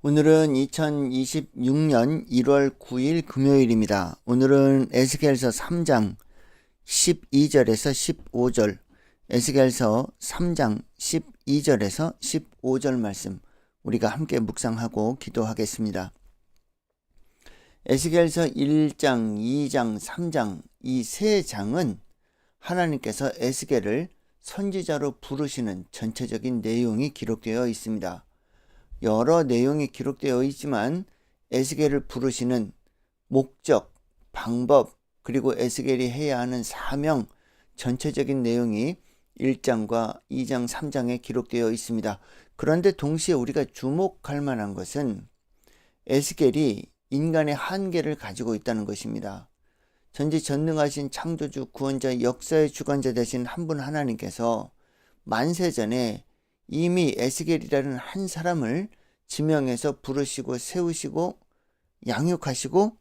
오늘은 2026년 1월 9일 금요일입니다. 오늘은 에스겔서 3장 12절에서 15절, 에스겔서 3장 12절에서 15절 말씀 우리가 함께 묵상하고 기도하겠습니다. 에스겔서 1장, 2장, 3장 이 세 장은 하나님께서 에스겔을 선지자로 부르시는 전체적인 내용이 기록되어 있습니다. 여러 내용이 기록되어 있지만 에스겔을 부르시는 목적, 방법, 그리고 에스겔이 해야 하는 사명 전체적인 내용이 1장과 2장, 3장에 기록되어 있습니다. 그런데 동시에 우리가 주목할 만한 것은 에스겔이 인간의 한계를 가지고 있다는 것입니다. 전지 전능하신 창조주, 구원자, 역사의 주관자 되신 한 분 하나님께서 만세전에 이미 에스겔이라는 한 사람을 지명해서 부르시고 세우시고 양육하시고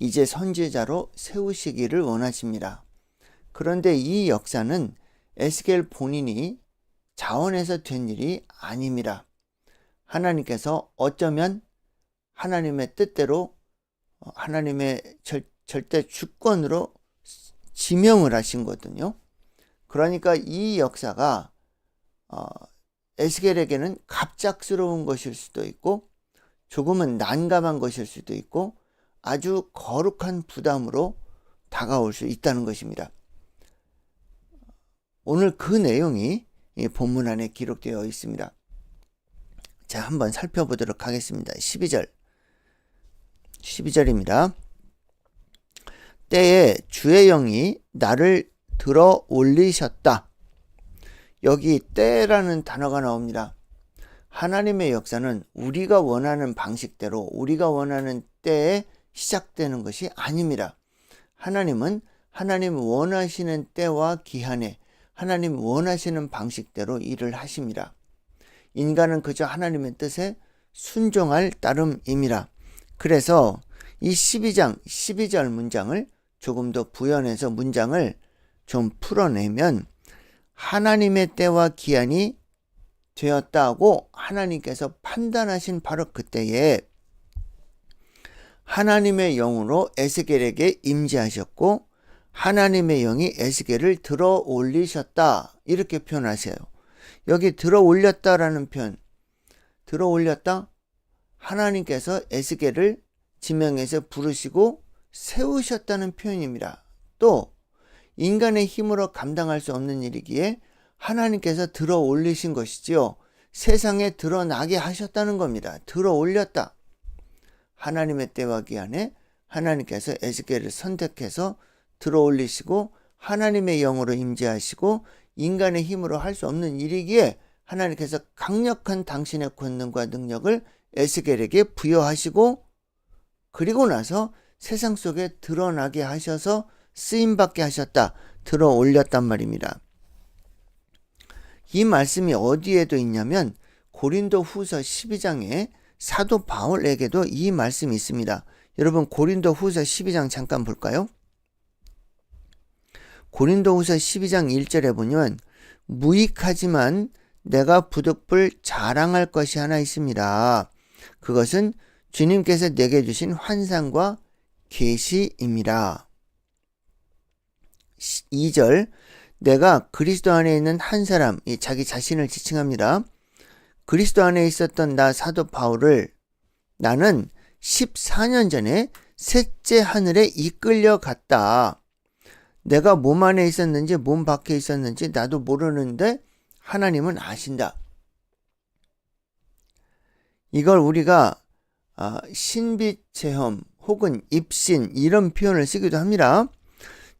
이제 선지자로 세우시기를 원하십니다. 그런데 이 역사는 에스겔 본인이 자원해서 된 일이 아닙니다. 하나님께서 어쩌면 하나님의 뜻대로 어, 하나님의 절, 절대 주권으로 지명을 하신 거거든요. 그러니까 이 역사가 어, 에스겔에게는 갑작스러운 것일 수도 있고 조금은 난감한 것일 수도 있고 아주 거룩한 부담으로 다가올 수 있다는 것입니다. 오늘 그 내용이 본문 안에 기록되어 있습니다. 자, 한번 살펴보도록 하겠습니다. 12절. 12절입니다. 때에 주의 영이 나를 들어 올리셨다. 여기 때라는 단어가 나옵니다. 하나님의 역사는 우리가 원하는 방식대로 우리가 원하는 때에 시작되는 것이 아닙니다. 하나님은 하나님 원하시는 때와 기한에 하나님 원하시는 방식대로 일을 하십니다. 인간은 그저 하나님의 뜻에 순종할 따름입니다. 그래서 이 12장, 12절 문장을 조금 더 부연해서 문장을 좀 풀어내면 하나님의 때와 기한이 되었다고 하나님께서 판단하신 바로 그때에 하나님의 영으로 에스겔에게 임재하셨고 하나님의 영이 에스겔을 들어 올리셨다 이렇게 표현하세요. 여기 들어 올렸다라는 표현 들어 올렸다 하나님께서 에스겔을 지명해서 부르시고 세우셨다는 표현입니다. 또 인간의 힘으로 감당할 수 없는 일이기에 하나님께서 들어 올리신 것이지요. 세상에 드러나게 하셨다는 겁니다. 들어 올렸다. 하나님의 때와 기한에 하나님께서 에스겔을 선택해서 들어 올리시고 하나님의 영으로 임재하시고 인간의 힘으로 할 수 없는 일이기에 하나님께서 강력한 당신의 권능과 능력을 에스겔에게 부여하시고 그리고 나서 세상 속에 드러나게 하셔서 쓰임받게 하셨다. 들어 올렸단 말입니다. 이 말씀이 어디에도 있냐면 고린도 후서 12장에 사도 바울에게도 이 말씀이 있습니다. 여러분 고린도 후서 12장 잠깐 볼까요? 고린도 후서 12장 1절에 보면 무익하지만 내가 부득불 자랑할 것이 하나 있습니다. 그것은 주님께서 내게 주신 환상과 계시입니다. 2절 내가 그리스도 안에 있는 한 사람 자기 자신을 지칭합니다. 그리스도 안에 있었던 나 사도 바울을 나는 14년 전에 셋째 하늘에 이끌려 갔다. 내가 몸 안에 있었는지 몸 밖에 있었는지 나도 모르는데 하나님은 아신다. 이걸 우리가 아, 신비 체험 혹은 입신 이런 표현을 쓰기도 합니다.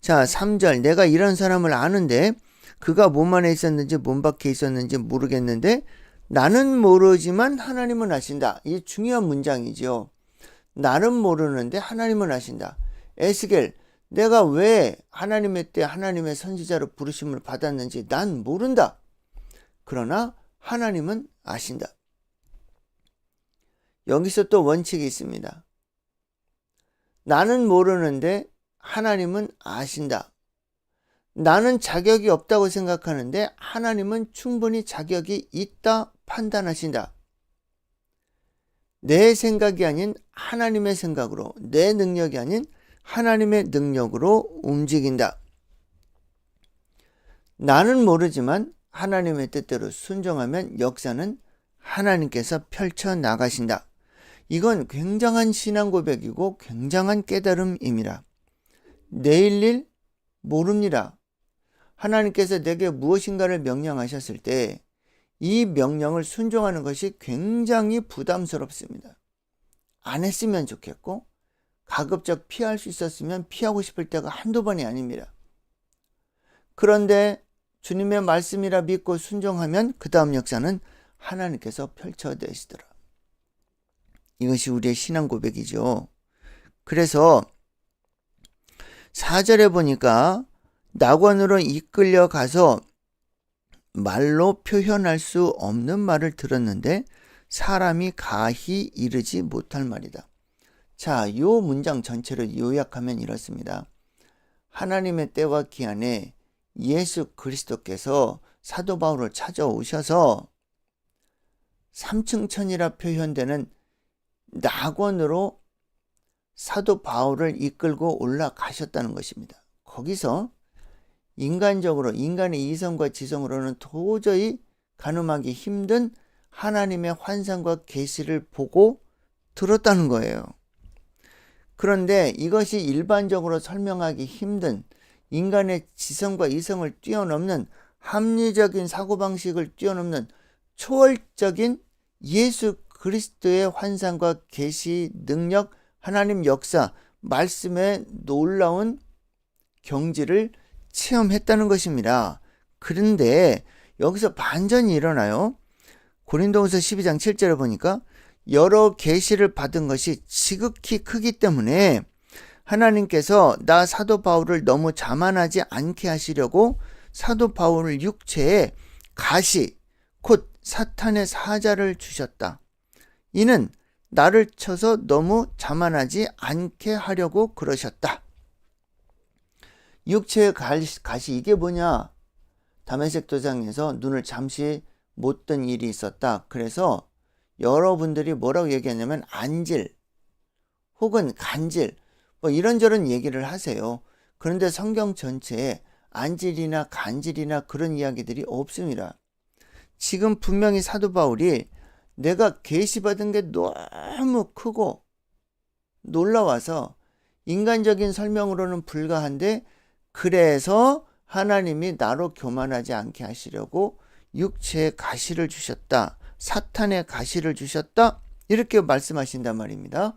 자, 3절. 내가 이런 사람을 아는데 그가 몸 안에 있었는지 몸 밖에 있었는지 모르겠는데 나는 모르지만 하나님은 아신다. 이 중요한 문장이죠. 나는 모르는데 하나님은 아신다. 에스겔, 내가 왜 하나님의 때 하나님의 선지자로 부르심을 받았는지 난 모른다. 그러나 하나님은 아신다. 여기서 또 원칙이 있습니다. 나는 모르는데 하나님은 아신다. 나는 자격이 없다고 생각하는데 하나님은 충분히 자격이 있다 판단하신다. 내 생각이 아닌 하나님의 생각으로, 내 능력이 아닌 하나님의 능력으로 움직인다. 나는 모르지만 하나님의 뜻대로 순종하면 역사는 하나님께서 펼쳐 나가신다. 이건 굉장한 신앙 고백이고 굉장한 깨달음입니다. 내일 일 모릅니다. 하나님께서 내게 무엇인가를 명령하셨을 때 이 명령을 순종하는 것이 굉장히 부담스럽습니다. 안 했으면 좋겠고 가급적 피할 수 있었으면 피하고 싶을 때가 한두 번이 아닙니다. 그런데 주님의 말씀이라 믿고 순종하면 그 다음 역사는 하나님께서 펼쳐내시더라. 이것이 우리의 신앙 고백이죠. 그래서 4절에 보니까 낙원으로 이끌려 가서 말로 표현할 수 없는 말을 들었는데 사람이 가히 이르지 못할 말이다. 자, 요 문장 전체를 요약하면 이렇습니다. 하나님의 때와 기한에 예수 그리스도께서 사도 바울을 찾아오셔서 삼층천이라 표현되는 낙원으로 사도 바울을 이끌고 올라가셨다는 것입니다. 거기서 인간적으로 인간의 이성과 지성으로는 도저히 가늠하기 힘든 하나님의 환상과 계시를 보고 들었다는 거예요. 그런데 이것이 일반적으로 설명하기 힘든 인간의 지성과 이성을 뛰어넘는 합리적인 사고방식을 뛰어넘는 초월적인 예수 그리스도의 환상과 계시 능력, 하나님 역사, 말씀의 놀라운 경지를 체험했다는 것입니다. 그런데 여기서 반전이 일어나요. 고린도후서 12장 7절을 보니까 여러 계시를 받은 것이 지극히 크기 때문에 하나님께서 나 사도 바울을 너무 자만하지 않게 하시려고 사도 바울 육체에 가시 곧 사탄의 사자를 주셨다. 이는 나를 쳐서 너무 자만하지 않게 하려고 그러셨다. 육체의 가시 이게 뭐냐? 다메섹 도장에서 눈을 잠시 못 뜬 일이 있었다. 그래서 여러분들이 뭐라고 얘기하냐면 안질 혹은 간질 뭐 이런저런 얘기를 하세요. 그런데 성경 전체에 안질이나 간질이나 그런 이야기들이 없습니다. 지금 분명히 사도 바울이 내가 계시받은 게 너무 크고 놀라워서 인간적인 설명으로는 불가한데 그래서 하나님이 나로 교만하지 않게 하시려고 육체의 가시를 주셨다. 사탄의 가시를 주셨다. 이렇게 말씀하신단 말입니다.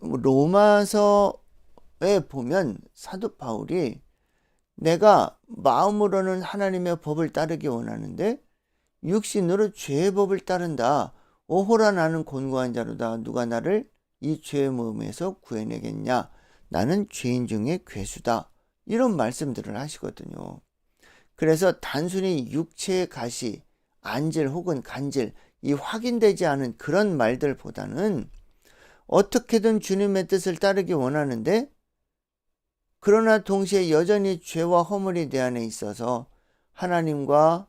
로마서에 보면 사도 바울이 내가 마음으로는 하나님의 법을 따르기 원하는데 육신으로 죄의 법을 따른다. 오호라 나는 곤고한 자로다. 누가 나를 이 죄의 몸에서 구해내겠냐? 나는 죄인 중에 괴수다. 이런 말씀들을 하시거든요. 그래서 단순히 육체의 가시, 안질 혹은 간질, 이 확인되지 않은 그런 말들보다는 어떻게든 주님의 뜻을 따르기 원하는데 그러나 동시에 여전히 죄와 허물이 내 안에 있어서 하나님과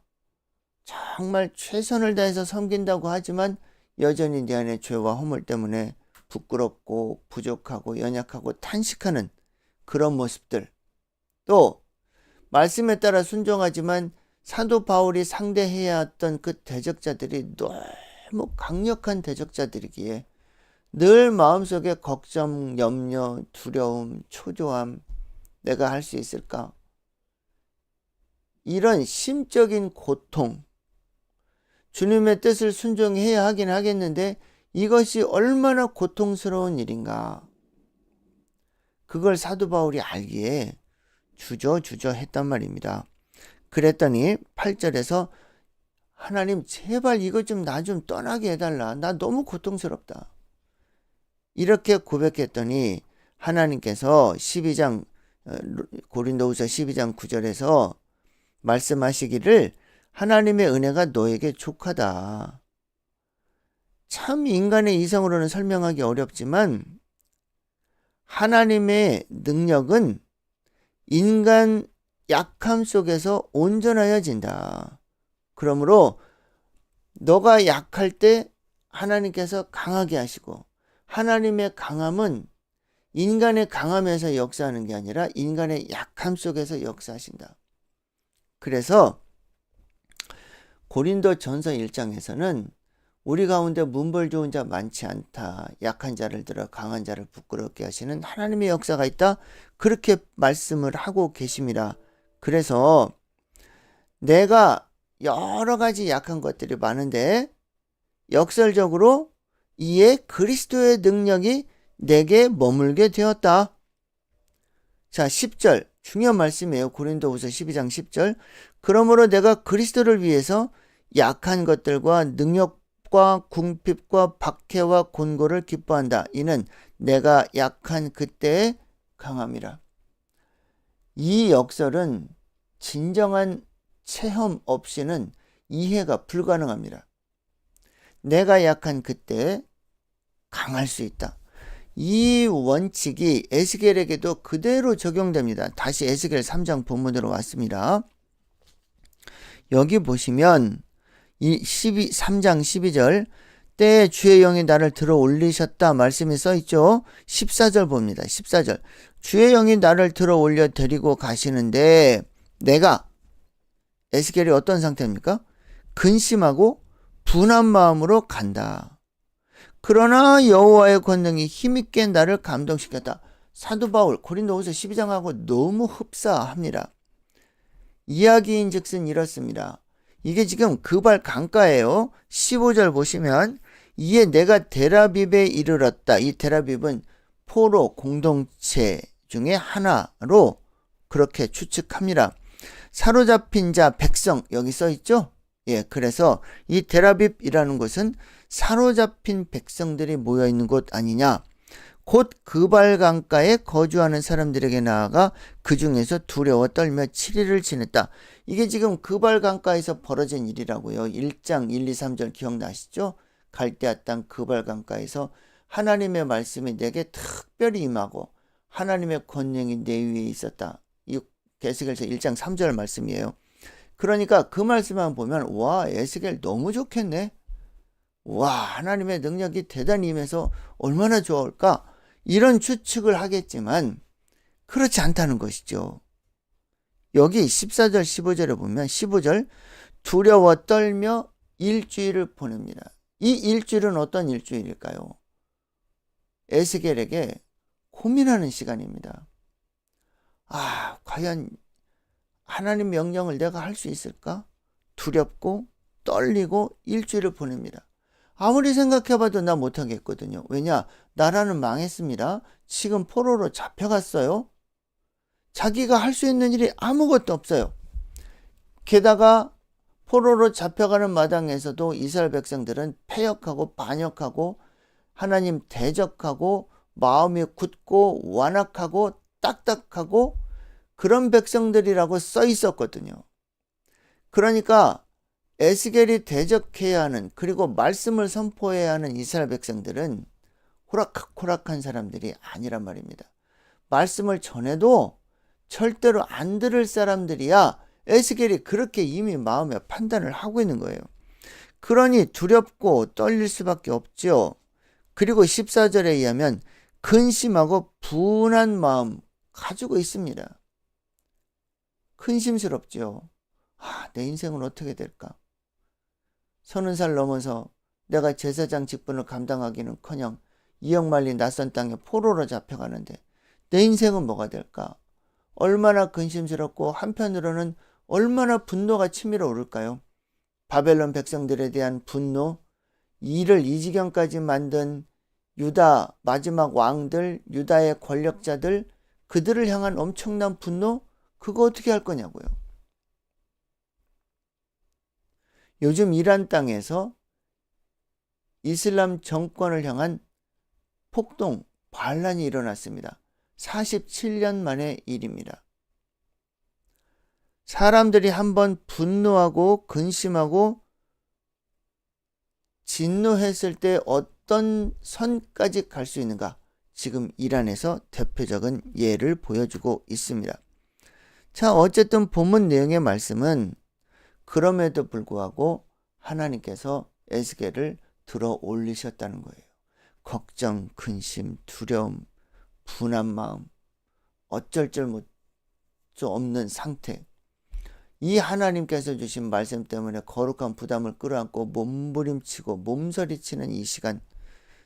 정말 최선을 다해서 섬긴다고 하지만 여전히 내 안에 죄와 허물 때문에 부끄럽고 부족하고 연약하고 탄식하는 그런 모습들 또 말씀에 따라 순종하지만 사도 바울이 상대해야 했던 그 대적자들이 너무 강력한 대적자들이기에 늘 마음속에 걱정, 염려, 두려움, 초조함, 내가 할 수 있을까? 이런 심적인 고통, 주님의 뜻을 순종해야 하긴 하겠는데 이것이 얼마나 고통스러운 일인가. 그걸 사도 바울이 알기에 주저주저 했단 말입니다. 그랬더니 8절에서 하나님 제발 이거 좀나 좀 떠나게 해달라. 나 너무 고통스럽다. 이렇게 고백했더니 하나님께서 12장 어, 고린도후서 12장 9절에서 말씀하시기를 하나님의 은혜가 너에게 족하다. 참 인간의 이성으로는 설명하기 어렵지만 하나님의 능력은 인간 약함 속에서 온전하여진다. 그러므로 너가 약할 때 하나님께서 강하게 하시고 하나님의 강함은 인간의 강함에서 역사하는 게 아니라 인간의 약함 속에서 역사하신다. 그래서 고린도 전서 1장에서는 우리 가운데 문벌 좋은 자 많지 않다. 약한 자를 들어 강한 자를 부끄럽게 하시는 하나님의 역사가 있다. 그렇게 말씀을 하고 계심이라. 그래서 내가 여러 가지 약한 것들이 많은데 역설적으로 이에 그리스도의 능력이 내게 머물게 되었다. 자, 10절. 중요한 말씀이에요. 고린도후서 12장 10절. 그러므로 내가 그리스도를 위해서 약한 것들과 능력과 궁핍과 박해와 곤고를 기뻐한다. 이는 내가 약한 그때의 강함이라. 이 역설은 진정한 체험 없이는 이해가 불가능합니다. 내가 약한 그때 강할 수 있다. 이 원칙이 에스겔에게도 그대로 적용됩니다. 다시 에스겔 3장 본문으로 왔습니다. 여기 보시면 이 12, 3장 12절 때 주의 영이 나를 들어 올리셨다 말씀이 써 있죠. 14절 봅니다. 14절 주의 영이 나를 들어 올려 데리고 가시는데 내가 에스겔이 어떤 상태입니까? 근심하고 분한 마음으로 간다. 그러나 여호와의 권능이 힘있게 나를 감동시켰다. 사도 바울 고린도후서 12장하고 너무 흡사합니다. 이야기인즉슨 이렇습니다. 이게 지금 그발 강가예요. 15절 보시면 이에 내가 데라빕에 이르렀다. 이 데라빕은 포로 공동체 중에 하나로 그렇게 추측합니다. 사로잡힌 자 백성 여기 써 있죠? 예, 그래서 이 데라빕이라는 곳은 사로잡힌 백성들이 모여 있는 곳 아니냐? 곧 그발 강가에 거주하는 사람들에게 나아가 그 중에서 두려워 떨며 7일을 지냈다. 이게 지금 그발 강가에서 벌어진 일이라고요. 1장 1, 2, 3절 기억나시죠? 갈대아 땅 그발 강가에서 하나님의 말씀이 내게 특별히 임하고 하나님의 권능이 내 위에 있었다. 이 에스겔서 1장 3절 말씀이에요. 그러니까 그 말씀만 보면 와 에스겔 너무 좋겠네. 와 하나님의 능력이 대단히 임해서 얼마나 좋을까 이런 추측을 하겠지만 그렇지 않다는 것이죠. 여기 14절 15절에 보면 15절 두려워 떨며 일주일을 보냅니다. 이 일주일은 어떤 일주일일까요? 에스겔에게 고민하는 시간입니다. 아, 과연 하나님 명령을 내가 할 수 있을까? 두렵고 떨리고 일주일을 보냅니다. 아무리 생각해봐도 나 못하겠거든요. 왜냐? 나라는 망했습니다. 지금 포로로 잡혀갔어요. 자기가 할 수 있는 일이 아무것도 없어요. 게다가 포로로 잡혀가는 마당에서도 이스라엘 백성들은 패역하고 반역하고 하나님 대적하고 마음이 굳고 완악하고 딱딱하고 그런 백성들이라고 써 있었거든요. 그러니까 에스겔이 대적해야 하는 그리고 말씀을 선포해야 하는 이스라엘 백성들은 호락호락한 사람들이 아니란 말입니다. 말씀을 전해도 절대로 안 들을 사람들이야 에스겔이 그렇게 이미 마음에 판단을 하고 있는 거예요. 그러니 두렵고 떨릴 수밖에 없죠. 그리고 14절에 의하면 근심하고 분한 마음 가지고 있습니다. 근심스럽죠. 아, 내 인생은 어떻게 될까? 서른 살 넘어서 내가 제사장 직분을 감당하기는 커녕 이역 말린 낯선 땅에 포로로 잡혀가는데 내 인생은 뭐가 될까? 얼마나 근심스럽고 한편으로는 얼마나 분노가 치밀어 오를까요? 바벨론 백성들에 대한 분노, 이를 이 지경까지 만든 유다 마지막 왕들, 유다의 권력자들, 그들을 향한 엄청난 분노, 그거 어떻게 할 거냐고요. 요즘 이란 땅에서 이슬람 정권을 향한 폭동, 반란이 일어났습니다. 47년 만의 일입니다. 사람들이 한번 분노하고 근심하고 진노했을 때 어떤 선까지 갈 수 있는가? 지금 이란에서 대표적인 예를 보여주고 있습니다. 자, 어쨌든 본문 내용의 말씀은 그럼에도 불구하고 하나님께서 에스겔을 들어 올리셨다는 거예요. 걱정, 근심, 두려움, 분한 마음, 어쩔 줄수 없는 상태. 이 하나님께서 주신 말씀 때문에 거룩한 부담을 끌어안고 몸부림치고 몸서리치는 이 시간.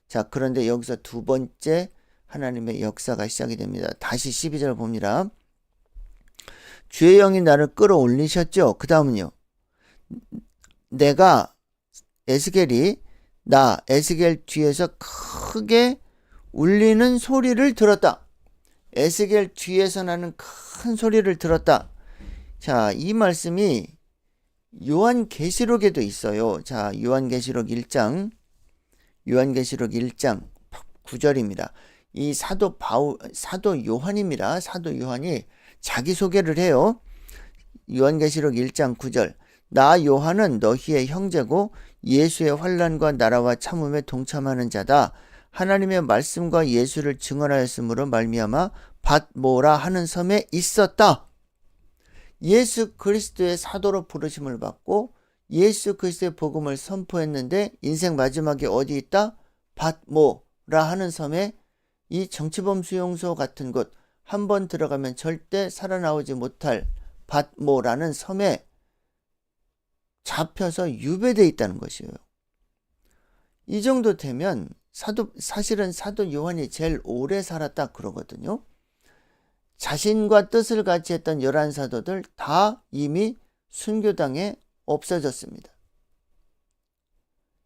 자, 그런데 여기서 두 번째 하나님의 역사가 시작이 됩니다. 다시 12절 봅니다. 주의 영이 나를 끌어올리셨죠. 그 다음은요. 내가 에스겔이 나 에스겔 뒤에서 크게 울리는 소리를 들었다. 에스겔 뒤에서 나는 큰 소리를 들었다. 자, 이 말씀이 요한계시록에도 있어요. 자, 요한계시록 1장 요한계시록 1장 9절입니다. 이 사도 바울 사도 요한입니다. 사도 요한이 자기 소개를 해요. 요한계시록 1장 9절. 나 요한은 너희의 형제고 예수의 환란과 나라와 참음에 동참하는 자다. 하나님의 말씀과 예수를 증언하였으므로 말미암아 밧모라 하는 섬에 있었다. 예수 그리스도의 사도로 부르심을 받고 예수 그리스도의 복음을 선포했는데 인생 마지막에 어디 있다? 밧모라 하는 섬에 이 정치범 수용소 같은 곳 한 번 들어가면 절대 살아나오지 못할 밧모라는 섬에 잡혀서 유배돼 있다는 것이에요. 이 정도 되면 사도 사실은 사도 요한이 제일 오래 살았다 그러거든요. 자신과 뜻을 같이 했던 열한 사도들 다 이미 순교당에 없어졌습니다.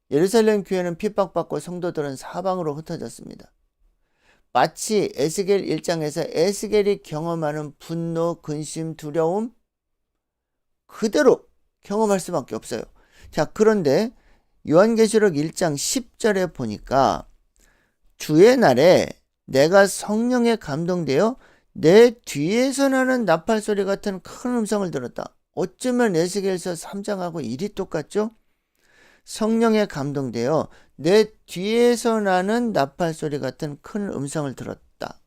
예루살렘 교회는 핍박받고 성도들은 사방으로 흩어졌습니다. 마치 에스겔 1장에서 에스겔이 경험하는 분노, 근심, 두려움 그대로 경험할 수밖에 없어요. 자, 그런데 요한계시록 1장 10절에 보니까 주의 날에 내가 성령에 감동되어 내 뒤에서 나는 나팔 소리 같은 큰 음성을 들었다. 어쩌면 에스겔서 3장하고 일이 똑같죠? 성령에 감동되어 내 뒤에서 나는 나팔 소리 같은 큰 음성을 들었다.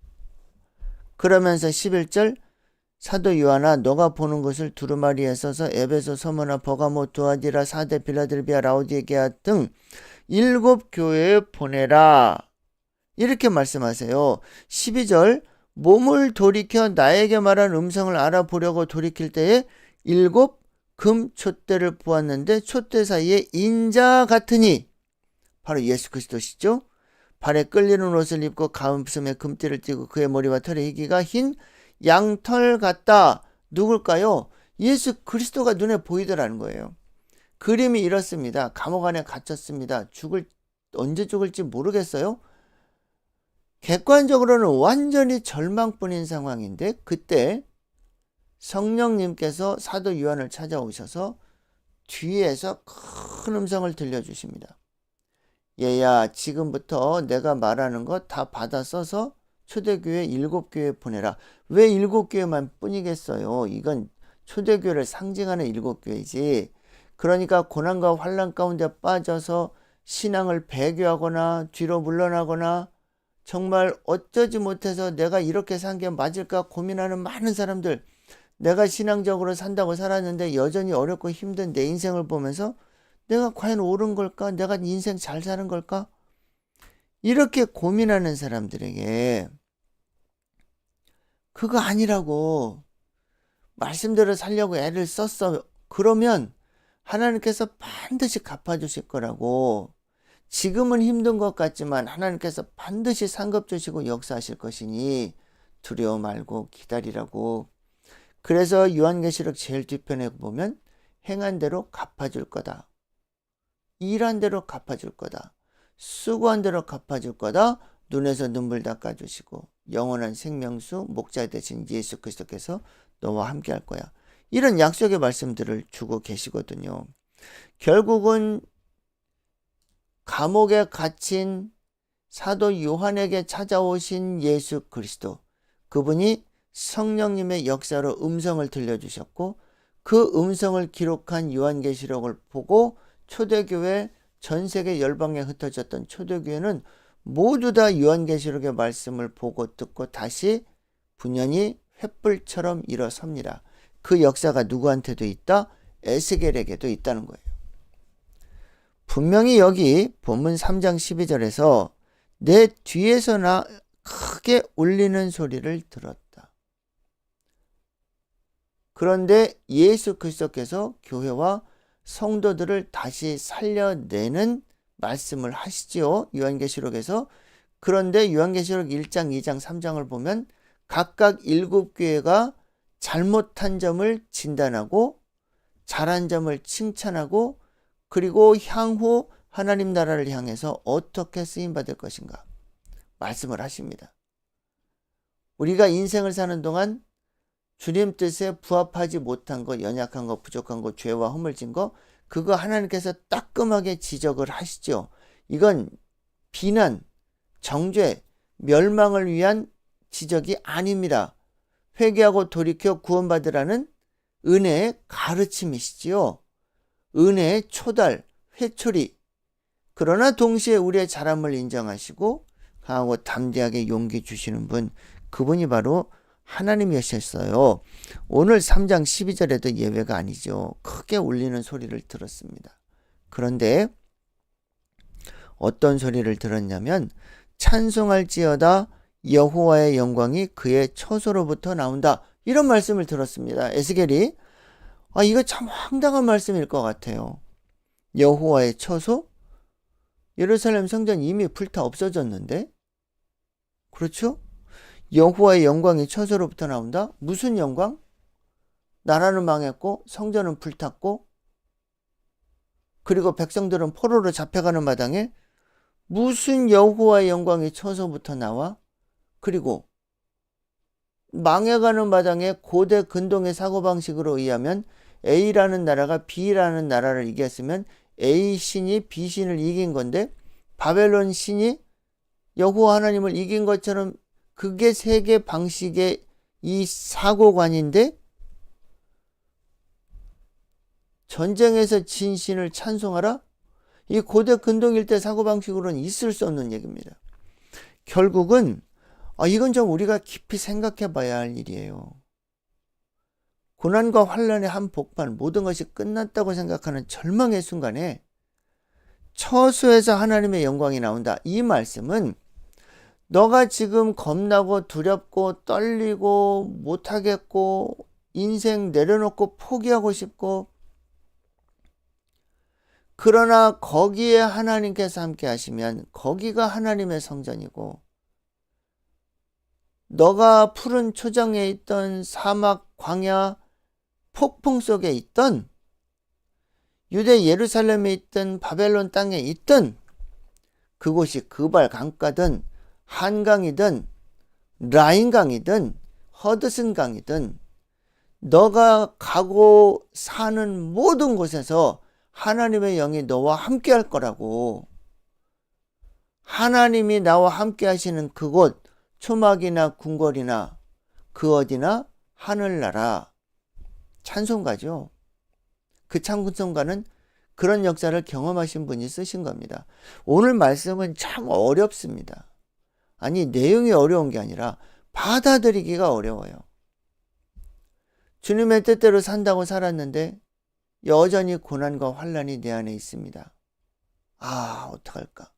그러면서 11절 사도 요한아 너가 보는 것을 두루마리에 써서 에베소 서머나 버가모 두아디라 사데 빌라델비아 라우디게아 등 일곱 교회에 보내라. 이렇게 말씀하세요. 12절 몸을 돌이켜 나에게 말한 음성을 알아보려고 돌이킬 때에 일곱 금 촛대를 보았는데 촛대 사이에 인자 같으니 바로 예수 그리스도시죠. 발에 끌리는 옷을 입고 가슴에 금띠를 띠고 그의 머리와 털의 희기가 흰 양털 같다. 누굴까요? 예수 그리스도가 눈에 보이더라는 거예요. 그림이 이렇습니다. 감옥 안에 갇혔습니다. 죽을 언제 죽을지 모르겠어요. 객관적으로는 완전히 절망뿐인 상황인데 그때 성령님께서 사도 요한을 찾아오셔서 뒤에서 큰 음성을 들려주십니다. 얘야, 지금부터 내가 말하는 거다 받아 써서 초대교회 일곱 교회 보내라. 왜 일곱 교회만 뿐이겠어요? 이건 초대교회를 상징하는 일곱 교회지. 그러니까 고난과 환란 가운데 빠져서 신앙을 배교하거나 뒤로 물러나거나 정말 어쩌지 못해서 내가 이렇게 산 게 맞을까 고민하는 많은 사람들 내가 신앙적으로 산다고 살았는데 여전히 어렵고 힘든 내 인생을 보면서 내가 과연 옳은 걸까? 내가 인생 잘 사는 걸까? 이렇게 고민하는 사람들에게 그거 아니라고. 말씀대로 살려고 애를 썼어. 그러면 하나님께서 반드시 갚아주실 거라고. 지금은 힘든 것 같지만 하나님께서 반드시 상급 주시고 역사하실 것이니 두려워 말고 기다리라고. 그래서 요한계시록 제일 뒤편에 보면 행한 대로 갚아줄 거다. 일한 대로 갚아줄 거다. 수고한 대로 갚아줄 거다. 눈에서 눈물 닦아주시고 영원한 생명수 목자 되신 예수 그리스도께서 너와 함께 할 거야. 이런 약속의 말씀들을 주고 계시거든요. 결국은 감옥에 갇힌 사도 요한에게 찾아오신 예수 그리스도. 그분이 성령님의 역사로 음성을 들려주셨고 그 음성을 기록한 요한계시록을 보고 초대교회 전 세계 열방에 흩어졌던 초대교회는 모두 다 요한계시록의 말씀을 보고 듣고 다시 분연히 횃불처럼 일어섭니다. 그 역사가 누구한테도 있다? 에스겔에게도 있다는 거예요. 분명히 여기 본문 3장 12절에서 내 뒤에서 나 크게 울리는 소리를 들었다. 그런데 예수 그리스도께서 교회와 성도들을 다시 살려내는 말씀을 하시지요. 요한계시록에서. 그런데 요한계시록 1장, 2장, 3장을 보면 각각 일곱 교회가 잘못한 점을 진단하고 잘한 점을 칭찬하고 그리고 향후 하나님 나라를 향해서 어떻게 쓰임 받을 것인가 말씀을 하십니다. 우리가 인생을 사는 동안 주님 뜻에 부합하지 못한 것, 연약한 것, 부족한 것, 죄와 허물진 것, 그거 하나님께서 따끔하게 지적을 하시죠. 이건 비난, 정죄, 멸망을 위한 지적이 아닙니다. 회개하고 돌이켜 구원받으라는 은혜의 가르침이시지요. 은혜의 초달, 회초리. 그러나 동시에 우리의 자람을 인정하시고 강하고 담대하게 용기 주시는 분, 그분이 바로 하나님이셨어요. 오늘 3장 12절에도 예외가 아니죠. 크게 울리는 소리를 들었습니다. 그런데 어떤 소리를 들었냐면 찬송할지어다 여호와의 영광이 그의 처소로부터 나온다. 이런 말씀을 들었습니다. 에스겔이 아 이거 참 황당한 말씀일 것 같아요. 여호와의 처소? 예루살렘 성전 이미 불타 없어졌는데? 그렇죠? 여호와의 영광이 처소로부터 나온다? 무슨 영광? 나라는 망했고 성전은 불탔고 그리고 백성들은 포로로 잡혀가는 마당에 무슨 여호와의 영광이 처소부터 나와? 그리고 망해가는 마당에 고대 근동의 사고방식으로 의하면 A라는 나라가 B라는 나라를 이겼으면 A 신이 B 신을 이긴 건데 바벨론 신이 여호와 하나님을 이긴 것처럼 그게 세계 방식의 이 사고관인데 전쟁에서 진 신을 찬송하라? 이 고대 근동 일대 사고방식으로는 있을 수 없는 얘기입니다. 결국은 아, 이건 좀 우리가 깊이 생각해 봐야 할 일이에요. 고난과 환란의 한복판 모든 것이 끝났다고 생각하는 절망의 순간에 처수에서 하나님의 영광이 나온다. 이 말씀은 너가 지금 겁나고 두렵고 떨리고 못하겠고 인생 내려놓고 포기하고 싶고 그러나 거기에 하나님께서 함께 하시면 거기가 하나님의 성전이고 너가 푸른 초정에 있던 사막 광야 폭풍 속에 있던 유대 예루살렘에 있던 바벨론 땅에 있던 그곳이 그발 강가든 한강이든 라인강이든 허드슨 강이든 너가 가고 사는 모든 곳에서 하나님의 영이 너와 함께 할 거라고. 하나님이 나와 함께 하시는 그곳, 초막이나 궁궐이나 그 어디나 하늘나라 찬송가죠. 그 찬송가는 그런 역사를 경험하신 분이 쓰신 겁니다. 오늘 말씀은 참 어렵습니다. 아니, 내용이 어려운 게 아니라 받아들이기가 어려워요. 주님의 뜻대로 산다고 살았는데 여전히 고난과 환란이 내 안에 있습니다. 아, 어떡할까?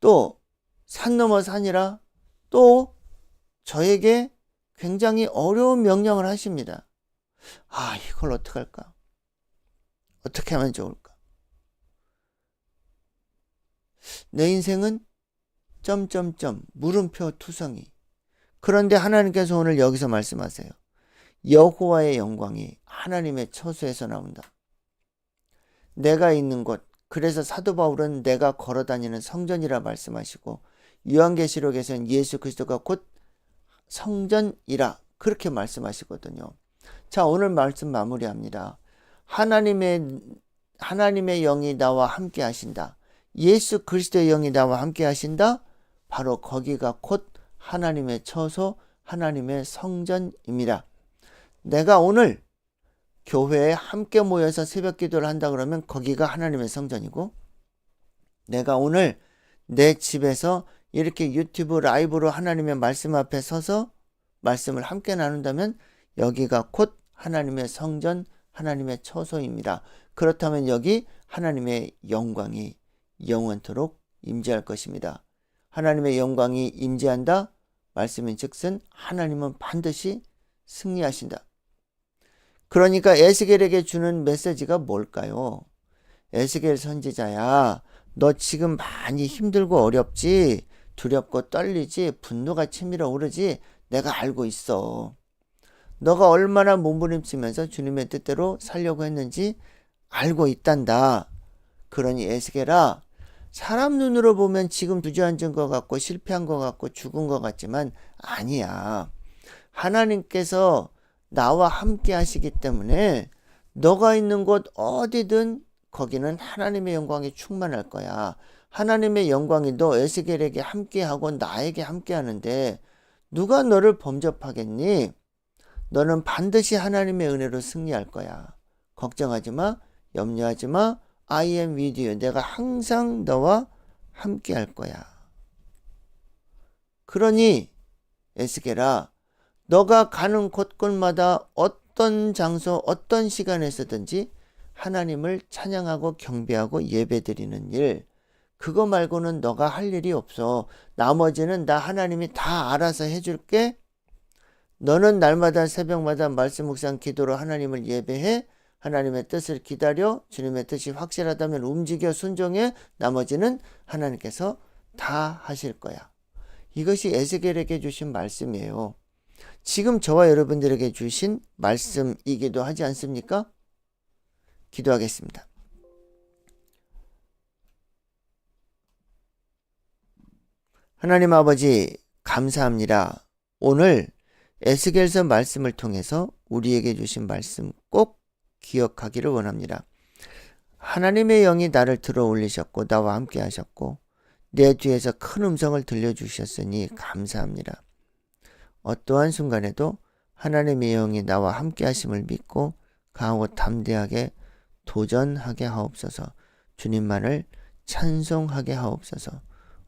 또 산 넘어 산이라 또 저에게 굉장히 어려운 명령을 하십니다. 아, 이걸 어떡할까? 어떻게 하면 좋을까? 내 인생은 점점점 물음표 투성이. 그런데 하나님께서 오늘 여기서 말씀하세요. 여호와의 영광이 하나님의 처소에서 나온다. 내가 있는 곳, 그래서 사도 바울은 내가 걸어 다니는 성전이라 말씀하시고 요한계시록에서는 예수 그리스도가 곧 성전이라 그렇게 말씀하시거든요. 자, 오늘 말씀 마무리합니다. 하나님의 하나님의 영이 나와 함께 하신다. 예수 그리스도의 영이 나와 함께 하신다. 바로 거기가 곧 하나님의 처소, 하나님의 성전입니다. 내가 오늘 교회에 함께 모여서 새벽 기도를 한다 그러면 거기가 하나님의 성전이고 내가 오늘 내 집에서 이렇게 유튜브 라이브로 하나님의 말씀 앞에 서서 말씀을 함께 나눈다면 여기가 곧 하나님의 성전, 하나님의 처소입니다. 그렇다면 여기 하나님의 영광이 영원토록 임재할 것입니다. 하나님의 영광이 임재한다? 말씀인 즉슨 하나님은 반드시 승리하신다. 그러니까 에스겔에게 주는 메시지가 뭘까요? 에스겔 선지자야, 너 지금 많이 힘들고 어렵지? 두렵고 떨리지? 분노가 치밀어 오르지? 내가 알고 있어. 너가 얼마나 몸부림치면서 주님의 뜻대로 살려고 했는지 알고 있단다. 그러니 에스겔아, 사람 눈으로 보면 지금 주저앉은 것 같고 실패한 것 같고 죽은 것 같지만 아니야. 하나님께서 나와 함께 하시기 때문에 너가 있는 곳 어디든 거기는 하나님의 영광이 충만할 거야. 하나님의 영광이 너 에스겔에게 함께하고 나에게 함께하는데 누가 너를 범접하겠니? 너는 반드시 하나님의 은혜로 승리할 거야. 걱정하지 마. 염려하지 마. I am with you. 내가 항상 너와 함께 할 거야. 그러니 에스겔아 너가 가는 곳곳마다 어떤 장소 어떤 시간에서든지 하나님을 찬양하고 경배하고 예배드리는 일 그거 말고는 너가 할 일이 없어. 나머지는 나 하나님이 다 알아서 해줄게. 너는 날마다 새벽마다 말씀 묵상 기도로 하나님을 예배해. 하나님의 뜻을 기다려 주님의 뜻이 확실하다면 움직여 순종해 나머지는 하나님께서 다 하실 거야. 이것이 에스겔에게 주신 말씀이에요. 지금 저와 여러분들에게 주신 말씀이기도 하지 않습니까? 기도하겠습니다. 하나님 아버지 감사합니다. 오늘 에스겔서 말씀을 통해서 우리에게 주신 말씀 꼭 기억하기를 원합니다. 하나님의 영이 나를 들어 올리셨고 나와 함께 하셨고 내 뒤에서 큰 음성을 들려주셨으니 감사합니다. 어떠한 순간에도 하나님의 영이 나와 함께 하심을 믿고 강하고 담대하게 도전하게 하옵소서 주님만을 찬송하게 하옵소서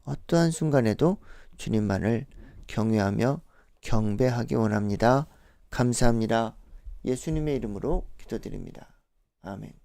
어떠한 순간에도 주님만을 경외하며 경배하기 원합니다. 감사합니다. 예수님의 이름으로 기도드립니다. 아멘.